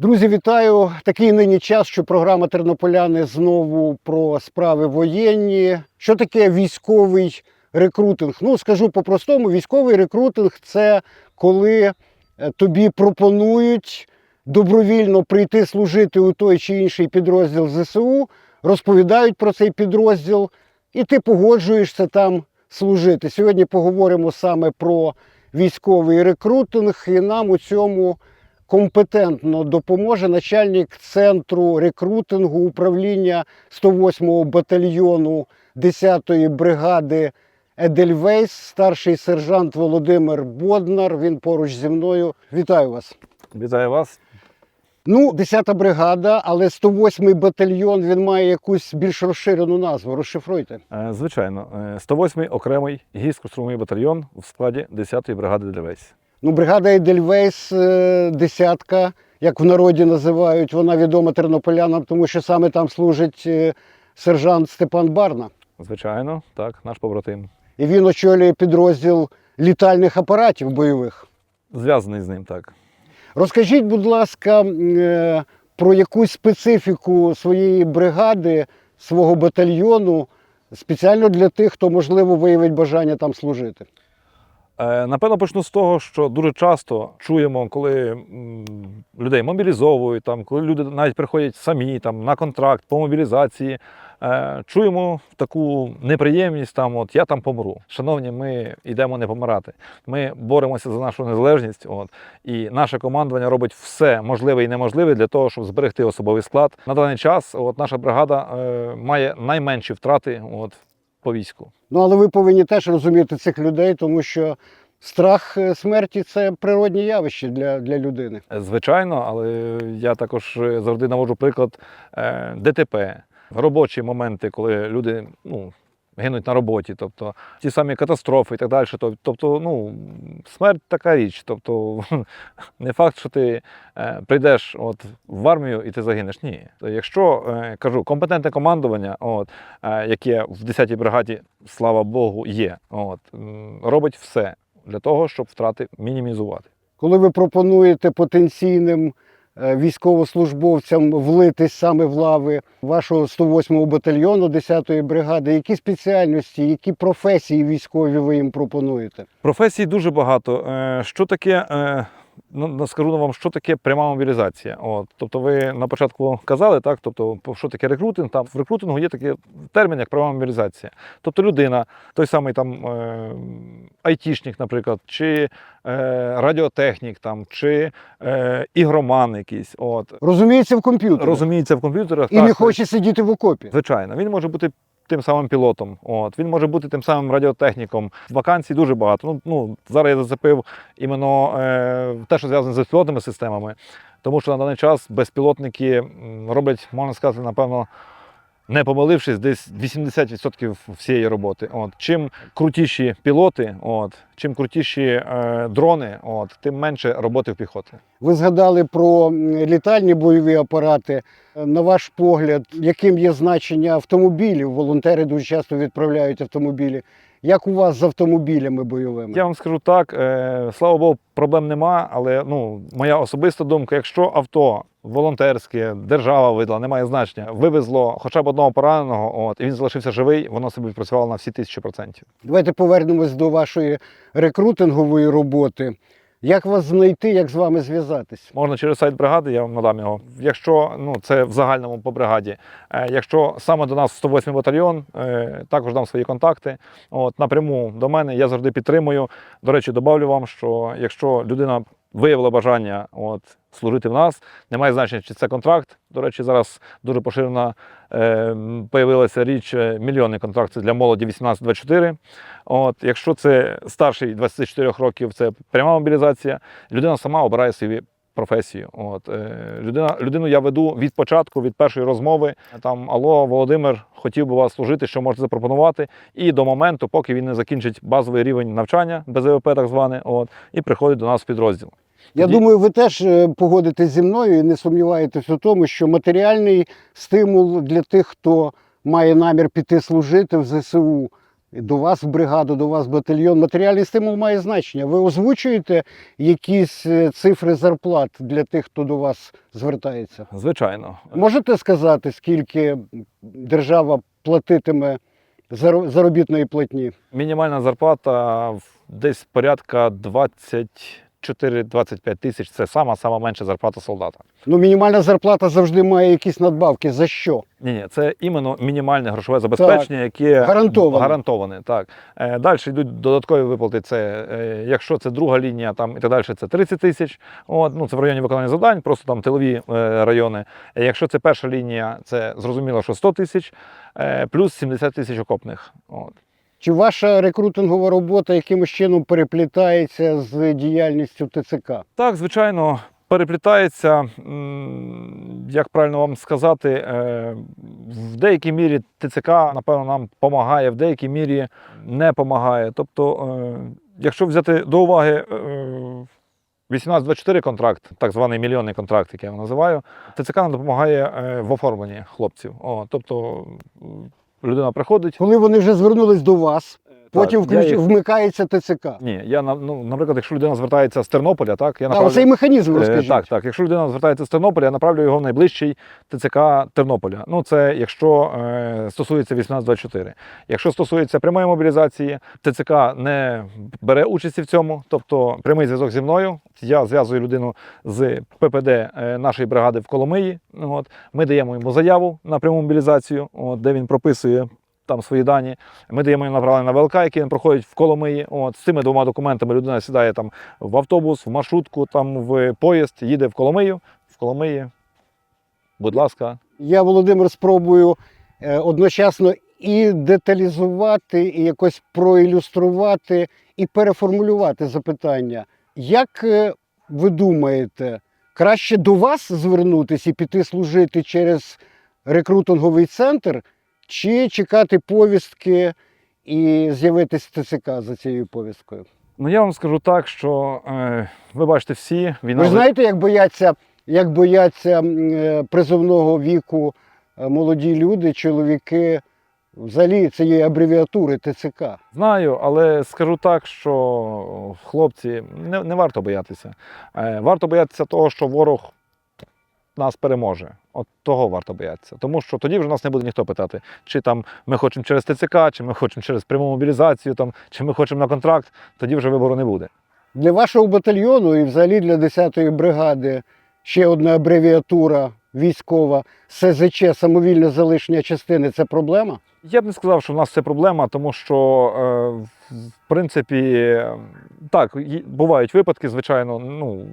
Друзі, вітаю! Такий нині час, що програма Тернополяни знову про справи воєнні. Що таке військовий рекрутинг? Ну, скажу по-простому: військовий рекрутинг це коли е, тобі пропонують добровільно прийти служити у той чи інший підрозділ ЗСУ, розповідають про цей підрозділ, і ти погоджуєшся там служити. Сьогодні поговоримо саме про військовий рекрутинг, і нам у цьому компетентно допоможе начальник центру рекрутингу управління 108-го батальйону 10-ї бригади Едельвейс, старший сержант Володимир Боднар. Він поруч зі мною. Вітаю вас. Вітаю вас. Ну, 10-та бригада, але 108-й батальйон він має якусь більш розширену назву. Розшифруйте. Е, Звичайно, е, 108-й окремий гірсько-штурмовий батальйон в складі 10-ї бригади Дельвейс. Ну, бригада Едельвейс е, десятка, як в народі називають, вона відома тернополянам, тому що саме там служить е, сержант Степан Барна. Звичайно, так, наш побратим. І він очолює підрозділ літальних апаратів бойових. Зв'язаний з ним, так. Розкажіть, будь ласка, е, про якусь специфіку своєї бригади, свого батальйону, спеціально для тих, хто, можливо, виявить бажання там служити. Е, Напевно, почну з того, що дуже часто чуємо, коли людей мобілізовують, там, коли люди навіть приходять самі там, на контракт по мобілізації. е, Чуємо таку неприємність, там, от я там помру. Шановні, ми йдемо не помирати. Ми боремося за нашу незалежність. От, і наше командування робить все можливе і неможливе для того, щоб зберегти особовий склад. На даний час от, наша бригада е, має найменші втрати от, по війську. Ну, але ви повинні теж розуміти цих людей, тому що страх е, смерті це природні явище для, для людини. Звичайно, але я також е, завжди наводжу приклад е, ДТП, робочі моменти, коли люди ну, гинуть на роботі, тобто ті самі катастрофи і так далі. Тобто, ну, смерть така річ. Тобто, не факт, що ти е, прийдеш от, в армію і ти загинеш. Ні. Якщо е, кажу, компетентне командування, от, е, яке в 10-й бригаді, слава Богу, є, от, робить все для того, щоб втрати мінімізувати. Коли ви пропонуєте потенційним військовослужбовцям влитись саме в лави вашого 108-го батальйону 10-ї бригади, які спеціальності, які професії військові ви їм пропонуєте? Професій дуже багато. Е, Що таке, е, ну, скажу вам, що таке пряма мобілізація. От, тобто ви на початку казали, так, тобто, що таке рекрутинг, там в рекрутингу є такий термін, як пряма мобілізація. Тобто людина, той самий там е, айтішник, наприклад, чи е, радіотехнік, там, чи е, ігроман якийсь, от, Розуміється в комп'ютері розуміється в комп'ютерах. і так, не хоче сидіти в окопі. Звичайно, він може бути тим самим пілотом. От він може бути тим самим радіотехніком. Вакансій дуже багато. Ну, ну зараз я зацепив іменно е, те, що зв'язане з безпілотними системами, тому що на даний час безпілотники роблять, можна сказати, напевно. Не помилившись, десь 80% всієї роботи. От чим крутіші пілоти, от чим крутіші е, дрони, от тим менше роботи в піхоти. Ви згадали про літальні бойові апарати. Е, На ваш погляд, яким є значення автомобілів? Волонтери дуже часто відправляють автомобілі. Як у вас з автомобілями бойовими? Я вам скажу так, е, слава Богу, проблем нема, але ну, моя особиста думка, якщо авто волонтерське, держава видала, немає значення, вивезло хоча б одного пораненого, от, і він залишився живий, воно собі працювало на всі тисячі процентів. Давайте повернемось до вашої рекрутингової роботи. Як вас знайти, як з вами зв'язатись? Можна через сайт бригади, я вам надам його. Якщо ну, це в загальному по бригаді, е, якщо саме до нас 108 батальйон, е, також дам свої контакти. От, напряму до мене я завжди підтримую. До речі, добавлю вам, що якщо людина виявила бажання от, служити в нас, немає значення, чи це контракт. До речі, зараз дуже поширена е, появилася річ е, мільйонний контракт для молоді 18-24. От, якщо це старший 24 років, це пряма мобілізація, людина сама обирає собі професію. От, е, людина, людину я веду від початку, від першої розмови. Там Алло, Володимир, хотів би вас служити, що можете запропонувати. І до моменту, поки він не закінчить базовий рівень навчання, БЗВП так зване, от, і приходить до нас в підрозділ. Я Тоді- думаю, ви теж е, погодитесь зі мною і не сумніваєтесь у тому, що матеріальний стимул для тих, хто має намір піти служити в ЗСУ, до вас в бригаду, до вас в батальйон. Матеріальний стимул має значення. Ви озвучуєте якісь е, цифри зарплат для тих, хто до вас звертається? Звичайно, Можете сказати, скільки держава платитиме заробітної платні? мінімальна зарплата десь порядка 24-25 тисяч. Це сама сама менша зарплата солдата. Ну, мінімальна зарплата завжди має якісь надбавки. За що? Ні, ні, це іменно мінімальне грошове забезпечення, яке Гарантоване. гарантоване. Так. Е, далі йдуть додаткові виплати. Це е, якщо це друга лінія, там і так далі, це 30 тисяч. От, ну це в районі виконання завдань, просто там тилові е, райони. Е, Якщо це перша лінія, це зрозуміло, що 100 тисяч, е, плюс 70 тисяч окопних. От. Чи ваша рекрутингова робота якимось чином переплітається з діяльністю ТЦК? Так, звичайно, переплітається, як правильно вам сказати, е, в деякій мірі ТЦК, напевно, нам допомагає, в деякій мірі не допомагає. Тобто, е, якщо взяти до уваги е, 1824 контракт, так званий мільйонний контракт, який я називаю, ТЦК нам допомагає е, в оформленні хлопців. О, тобто людина приходить. Коли вони вже звернулись до вас, потім Так, включ... їх- вмикається ТЦК. Ні, я ну, наприклад, якщо людина звертається з Тернополя, так я А направлю... оцей механізм Е, розкажіть. Так, так. Якщо людина звертається з Тернополя, я направлю його в найближчий ТЦК Тернополя. Ну, це якщо е, стосується 1824. Якщо стосується прямої мобілізації, ТЦК не бере участі в цьому, тобто прямий зв'язок зі мною. Я зв'язую людину з ППД е, нашої бригади в Коломиї. Ну, От. Ми даємо йому заяву на пряму мобілізацію, от, де він прописує. Там свої дані. Ми даємо їм направлення на ВЛК, який він проходить в Коломиї. От з цими двома документами людина сідає там в автобус, в маршрутку, там в поїзд, їде в Коломию. В Коломиї, будь ласка, Я, Володимир, спробую е, одночасно і деталізувати, і якось проілюструвати, і переформулювати запитання. Як е, ви думаєте, краще до вас звернутися і піти служити через рекрутинговий центр, чи чекати повістки і з'явитись в ТЦК за цією повісткою? ну я вам скажу так, що е, ви бачите всі, війна Ви знаєте, як бояться, як бояться е, призовного віку е, молоді люди, чоловіки, взагалі цієї абревіатури ТЦК. знаю, але скажу так, що хлопці не, не варто боятися. Е, варто боятися того, що ворог нас переможе. От того варто боятися. Тому що тоді вже нас не буде ніхто питати, чи там ми хочемо через ТЦК, чи ми хочемо через пряму мобілізацію, там, чи ми хочемо на контракт, тоді вже вибору не буде. Для вашого батальйону і взагалі для 10-ї бригади ще одна абревіатура військова СЗЧ самовільне залишення частини це проблема? Я б не сказав, що в нас це проблема, тому що, е, в принципі, е, так, бувають випадки, звичайно, ну,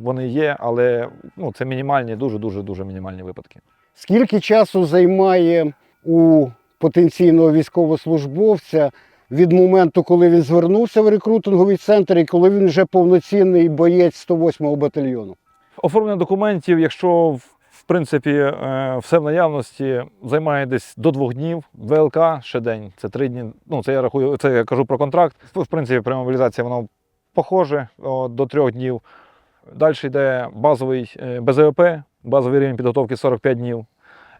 вони є, але ну, це мінімальні, дуже-дуже дуже мінімальні випадки. Скільки часу займає у потенційного військовослужбовця від моменту, коли він звернувся в рекрутинговий центр, і коли він вже повноцінний боєць 108-го батальйону? Оформлення документів, якщо в- принципі е, все в наявності, займає десь до двох днів. ВЛК ще день, це три дні. Ну, це я рахую, це я кажу про контракт. В принципі, при мобілізації воно похоже до трьох днів. Далі йде базовий е, БЗВП, базовий рівень підготовки 45 днів.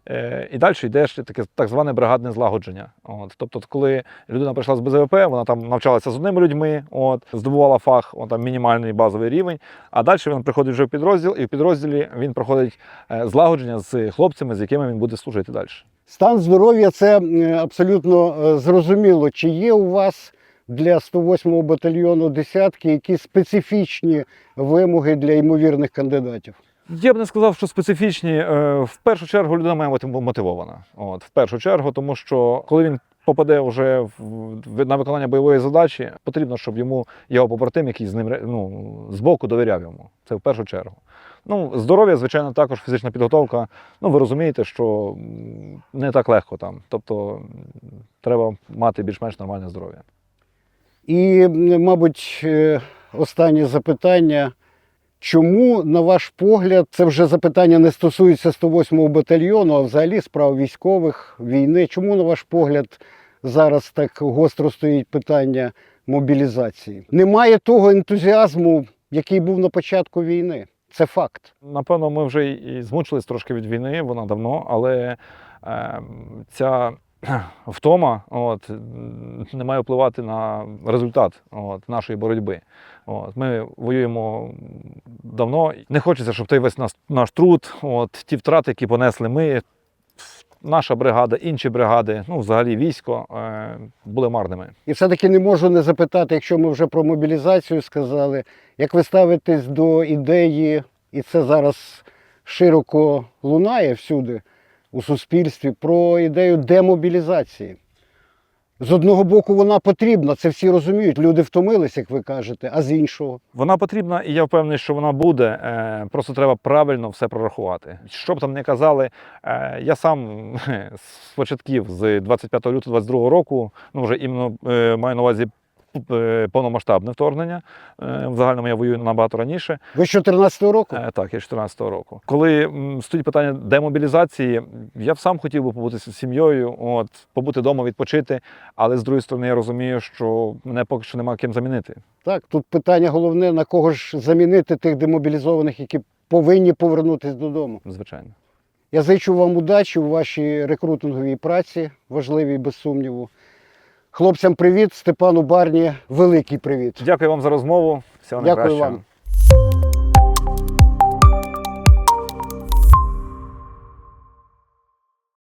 Е, І далі йде таке так зване бригадне злагодження. От, тобто, коли людина прийшла з БЗВП, вона там навчалася з одними людьми, от, здобувала фах, от, там, мінімальний базовий рівень, а далі він приходить вже в підрозділ, і в підрозділі він проходить е, злагодження з хлопцями, з якими він буде служити далі. Стан здоров'я це абсолютно зрозуміло. Чи є у вас для 108-го батальйону десятки якісь специфічні вимоги для ймовірних кандидатів? Я б не сказав, що специфічні. Е, В першу чергу людина має бути мотивована. От, в першу чергу, тому що коли він попаде вже в, на виконання бойової задачі, потрібно, щоб йому його побратим, який з ним ну, збоку довіряв йому. Це в першу чергу. Ну, здоров'я, звичайно, також фізична підготовка. Ну, ви розумієте, що не так легко там. Тобто треба мати більш-менш нормальне здоров'я. І, мабуть, е, останнє запитання. Чому, на ваш погляд, це вже запитання не стосується 108-го батальйону, а взагалі справ військових, війни. Чому, на ваш погляд, зараз так гостро стоїть питання мобілізації? Немає того ентузіазму, який був на початку війни. Це факт. Напевно, ми вже і змучились трошки від війни, вона давно, але е, ця втома от, не має впливати на результат от, нашої боротьби. От, ми воюємо давно. Не хочеться, щоб той весь наш, наш труд, от, ті втрати, які понесли ми, наша бригада, інші бригади, ну, взагалі військо, е, були марними. І все-таки не можу не запитати, якщо ми вже про мобілізацію сказали, як ви ставитесь до ідеї, і це зараз широко лунає всюди у суспільстві, про ідею демобілізації. З одного боку, вона потрібна, це всі розуміють. Люди втомились, як ви кажете, а з іншого. Вона потрібна, і я впевнений, що вона буде. Е, Просто треба правильно все прорахувати. Що б там не казали, е, я сам з початків з 25 лютого 22 року, ну вже іменно е, маю на увазі повномасштабне вторгнення. Е, В загальному я воюю набагато раніше. Ви з 14 року? Е, Так, я з 14 року. Коли стоїть питання демобілізації, я б сам хотів би побути з сім'єю, от побути вдома, відпочити. Але з другої сторони, я розумію, що мене поки що нема ким замінити. Так, тут питання головне, на кого ж замінити тих демобілізованих, які повинні повернутися додому. Звичайно. Я зичу вам удачі у вашій рекрутинговій праці, важливій, без сумніву. Хлопцям привіт, Степану Барні, великий привіт. Дякую вам за розмову. Всього найкращого. Дякую вам.